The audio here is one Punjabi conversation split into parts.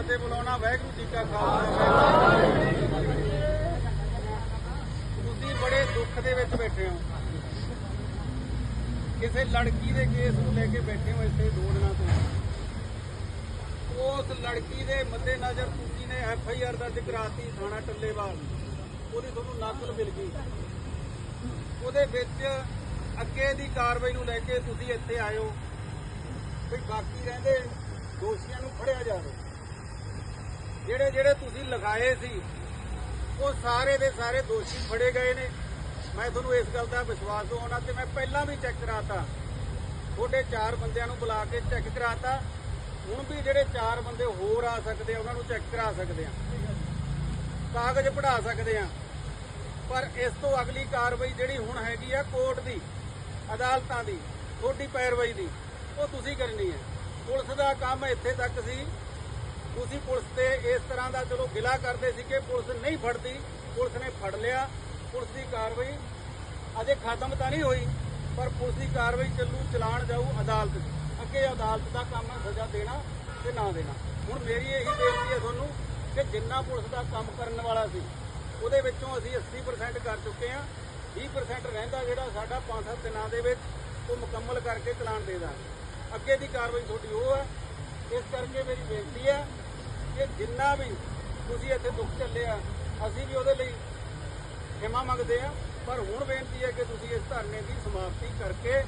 ਫਤਿਹ ਬੁਲਾਉਣਾ ਵਾਹਿਗੁਰੂ ਜੀ ਕਾ ਖਾਲਸਾ। ਤੁਸੀਂ ਬੜੇ ਦੁੱਖ ਦੇ ਵਿੱਚ ਬੈਠੇ ਹੋ। ਕਿਸੇ ਲੜਕੀ ਦੇ ਕੇਸ ਨੂੰ ਲੈ ਕੇ ਬੈਠੇ ਹੋ ਇੱਥੇ ਦੋ ਤੋਂ। ਉਸ ਲੜਕੀ ਦੇ ਮੱਦੇ ਨਜ਼ਰ ਤੁਸੀਂ ਨੇ ਐਫ ਆਈ ਆਰ ਦਰਜ ਕਰਾਤੀ ਥਾਣਾ ਟੱਲੇਵਾਲ। ਉਹਦੀ ਤੁਹਾਨੂੰ ਨਕਲ ਮਿਲ ਗਈ। ਉਹਦੇ ਵਿੱਚ ਅੱਗੇ ਦੀ ਕਾਰਵਾਈ ਨੂੰ ਲੈ ਕੇ ਤੁਸੀਂ ਇੱਥੇ ਆਇਓ ਵੀ ਬਾਕੀ ਰਹਿੰਦੇ ਦੋਸ਼ੀਆਂ ਨੂੰ ਫੜਿਆ ਜਾਵੇ ਜਿਹੜੇ ਜਿਹੜੇ ਤੁਸੀਂ ਲਗਾਏ ਸੀ, ਉਹ ਸਾਰੇ ਦੇ ਸਾਰੇ ਦੋਸ਼ੀ ਫੜੇ ਗਏ ਨੇ। ਮੈਂ ਤੁਹਾਨੂੰ ਇਸ ਗੱਲ ਦਾ ਵਿਸ਼ਵਾਸ ਦਿਵਾਉਣਾ ਤੇ ਮੈਂ ਪਹਿਲਾਂ ਵੀ ਚੈੱਕ ਕਰਾਤਾ। ਤੁਹਾਡੇ ਚਾਰ ਬੰਦਿਆਂ ਨੂੰ ਬੁਲਾ ਕੇ ਚੈੱਕ ਕਰਾਤਾ। ਹੁਣ ਵੀ ਜਿਹੜੇ ਚਾਰ ਬੰਦੇ ਹੋਰ ਆ ਸਕਦੇ ਆ, ਉਹਨਾਂ ਨੂੰ ਚੈੱਕ ਕਰਾ ਸਕਦੇ ਆ। ਕਾਗਜ਼ ਪੜਾ ਸਕਦੇ ਆ। ਪਰ ਇਸ ਤੋਂ ਅਗਲੀ ਕਾਰਵਾਈ ਜਿਹੜੀ ਹੁਣ ਹੈਗੀ ਆ ਕੋਰਟ ਦੀ, ਅਦਾਲਤਾਂ ਦੀ, ਤੁਹਾਡੀ ਪੈਰਵਾਈ ਦੀ, ਉਹ ਤੁਸੀਂ ਕਰਨੀ ਹੈ। ਪੁਲਿਸ ਦਾ ਕੰਮ ਇੱਥੇ ਤੱਕ ਸੀ। ਤੁਸੀਂ ਪੁਲਿਸ ਤੇ ਇਸ ਤਰ੍ਹਾਂ ਦਾ ਚਲੋ ਗਿਲਾ ਕਰਦੇ ਸੀ ਕਿ ਪੁਲਿਸ ਨਹੀਂ ਫੜਦੀ, ਪੁਲਿਸ ਨੇ ਫੜ ਲਿਆ, ਪੁਲਿਸ ਦੀ ਕਾਰਵਾਈ ਅਜੇ ਖਤਮ ਤਾਂ ਨਹੀਂ ਹੋਈ, ਪਰ ਪੁਲਿਸ ਦੀ ਕਾਰਵਾਈ ਚੱਲੂ, ਚਲਾਣ ਜਾਊ ਅਦਾਲਤ ਅੱਗੇ ਅਦਾਲਤ ਦਾ ਕੰਮ ਹੈ ਸਜ਼ਾ ਦੇਣਾ ਤੇ ਨਾ ਦੇਣਾ। ਹੁਣ ਮੇਰੀ ਇਹੀ ਬੇਨਤੀ ਹੈ ਤੁਹਾਨੂੰ ਕਿ ਜਿੰਨਾ ਪੁਲਿਸ ਦਾ ਕੰਮ ਕਰਨ ਵਾਲਾ ਸੀ, ਉਹਦੇ ਵਿੱਚੋਂ ਅਸੀਂ 80% ਕਰ ਚੁੱਕੇ ਹਾਂ। 20% ਰਹਿੰਦਾ ਜਿਹੜਾ ਸਾਡਾ 5-7 ਦਿਨਾਂ ਦੇ ਵਿੱਚ ਉਹ ਮੁਕੰਮਲ ਕਰਕੇ ਚਲਾਨ ਦੇ ਦਾਂਗੇ। ਅੱਗੇ ਦੀ ਕਾਰਵਾਈ ਤੁਹਾਡੀ ਉਹ ਹੈ ਇਸ ਕਰਕੇ ਮੇਰੀ ਬੇਨਤੀ ਹੈ ਕਿ ਜਿੰਨਾ ਵੀ ਤੁਸੀਂ ਇੱਥੇ ਦੁੱਖ ਚੱਲਿਆ ਅਸੀਂ ਵੀ ਉਹਦੇ ਲਈ ਖਿਮਾ ਮੰਗਦੇ ਆ। ਪਰ ਹੁਣ ਬੇਨਤੀ ਹੈ ਕਿ ਤੁਸੀਂ ਇਸ ਧਰਨੇ ਦੀ ਸਮਾਪਤੀ ਕਰਕੇ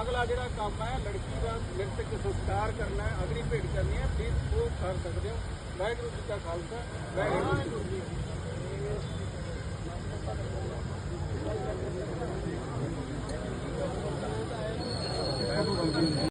ਅਗਲਾ ਜਿਹੜਾ ਕੰਮ ਹੈ, ਲੜਕੀ ਦਾ ਮ੍ਰਿਤਕ ਸੰਸਕਾਰ ਕਰਨਾ ਹੈ, ਅਗਲੀ ਭੇਟ ਕਰਨੀ ਹੈ ਪਲੀਜ਼ ਉਹ ਕਰ ਸਕਦੇ ਹੋ। ਵਾਹਿਗੁਰੂ ਜੀ ਕਾ ਖਾਲਸਾ, ਵਾਹਿਗੁਰੂ ਜੀ ਕੀ ਫਤਿਹ।